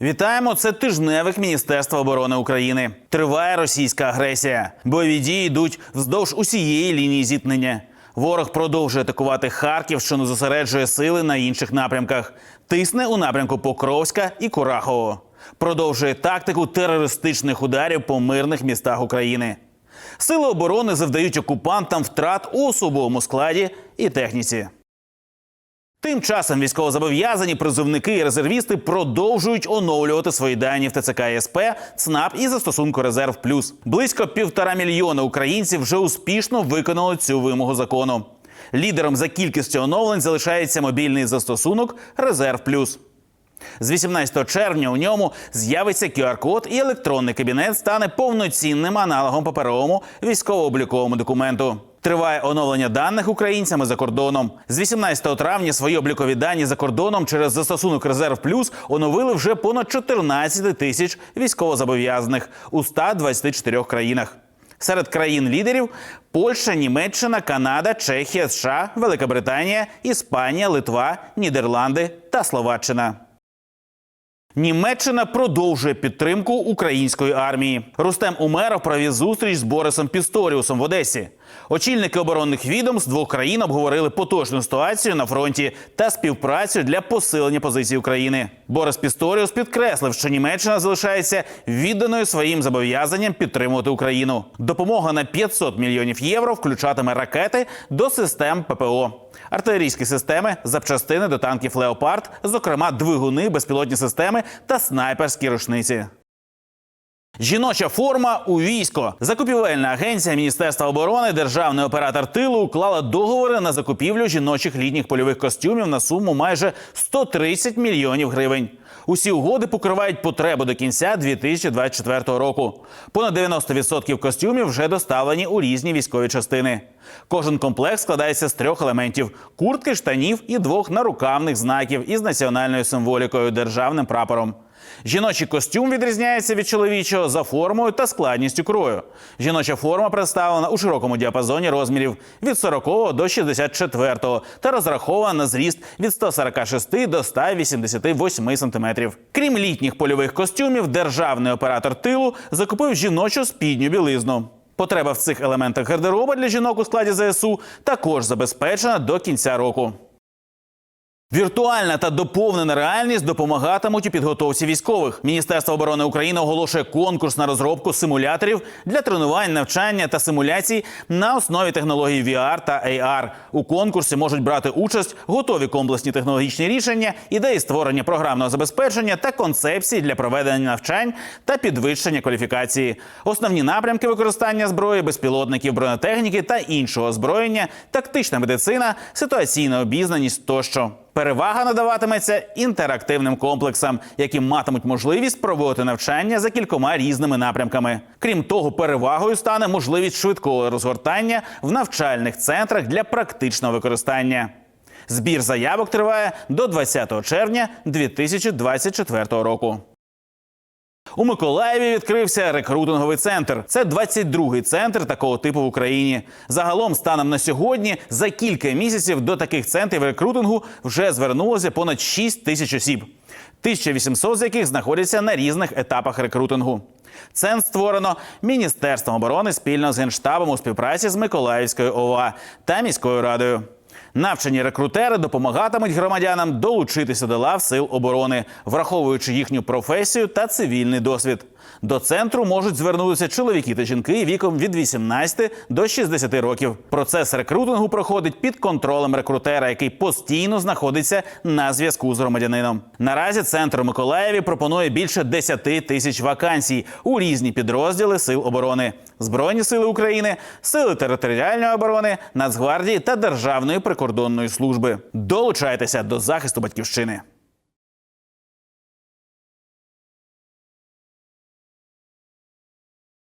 Вітаємо! Це тижневик Міністерства оборони України. Триває російська агресія. Бойові дії йдуть вздовж усієї лінії зіткнення. Ворог продовжує атакувати Харків, що не зосереджує сили на інших напрямках. Тисне у напрямку Покровська і Курахового. Продовжує тактику терористичних ударів по мирних містах України. Сили оборони завдають окупантам втрат у особовому складі і техніці. Тим часом військовозобов'язані призовники і резервісти продовжують оновлювати свої дані в ТЦК СП, ЦНАП і застосунку Резерв Плюс. Близько півтора мільйона українців вже успішно виконали цю вимогу закону. Лідером за кількістю оновлень залишається мобільний застосунок Резерв Плюс. З 18 червня у ньому з'явиться QR-код і електронний кабінет стане повноцінним аналогом паперовому військово-обліковому документу. Триває оновлення даних українцями за кордоном. З 18 травня свої облікові дані за кордоном через застосунок Резерв Плюс оновили вже понад 14 тисяч військовозобов'язаних у 124 країнах. Серед країн-лідерів Польща, Німеччина, Канада, Чехія, США, Велика Британія, Іспанія, Литва, Нідерланди та Словаччина. Німеччина продовжує підтримку української армії. Рустем Умеров провів зустріч з Борисом Пісторіусом в Одесі. Очільники оборонних відомств двох країн обговорили поточну ситуацію на фронті та співпрацю для посилення позицій України. Борис Пісторіус підкреслив, що Німеччина залишається відданою своїм зобов'язанням підтримувати Україну. Допомога на 500 мільйонів євро включатиме ракети до систем ППО, артилерійські системи, запчастини до танків Леопард, зокрема двигуни, безпілотні системи та снайперські рушниці. Жіноча форма у військо. Закупівельна агенція Міністерства оборони, державний оператор тилу уклала договори на закупівлю жіночих літніх польових костюмів на суму майже 130 мільйонів гривень. Усі угоди покривають потребу до кінця 2024 року. Понад 90% костюмів вже доставлені у різні військові частини. Кожен комплект складається з трьох елементів: куртки, штанів і двох нарукавних знаків із національною символікою державним прапором. Жіночий костюм відрізняється від чоловічого за формою та складністю крою. Жіноча форма представлена у широкому діапазоні розмірів від 40 до 64 та розрахована на зріст від 146 до 188 см. Крім літніх польових костюмів, державний оператор тилу закупив жіночу спідню білизну. Потреба в цих елементах гардероба для жінок у складі ЗСУ також забезпечена до кінця року. Віртуальна та доповнена реальність допомагатимуть у підготовці військових. Міністерство оборони України оголошує конкурс на розробку симуляторів для тренувань, навчання та симуляцій на основі технологій VR та AR. У конкурсі можуть брати участь готові комплексні технологічні рішення, ідеї створення програмного забезпечення та концепції для проведення навчань та підвищення кваліфікації. Основні напрямки використання зброї, безпілотників, бронетехніки та іншого озброєння, тактична медицина, ситуаційна обізнаність тощо. Перевага надаватиметься інтерактивним комплексам, які матимуть можливість проводити навчання за кількома різними напрямками. Крім того, перевагою стане можливість швидкого розгортання в навчальних центрах для практичного використання. Збір заявок триває до 20 червня 2024 року. У Миколаєві відкрився рекрутинговий центр. Це 22-й центр такого типу в Україні. Загалом, станом на сьогодні, за кілька місяців до таких центрів рекрутингу вже звернулося понад 6 тисяч осіб, 1800 з яких знаходяться на різних етапах рекрутингу. Центр створено Міністерством оборони спільно з генштабом у співпраці з Миколаївською ОВА та міською радою. Навчені рекрутери допомагатимуть громадянам долучитися до лав сил оборони, враховуючи їхню професію та цивільний досвід. До центру можуть звернутися чоловіки та жінки віком від 18 до 60 років. Процес рекрутингу проходить під контролем рекрутера, який постійно знаходиться на зв'язку з громадянином. Наразі центр Миколаєві пропонує більше 10 тисяч вакансій у різні підрозділи сил оборони: Збройні сили України, сили територіальної оборони, Нацгвардії та Державної прикордонної служби. Долучайтеся до захисту батьківщини.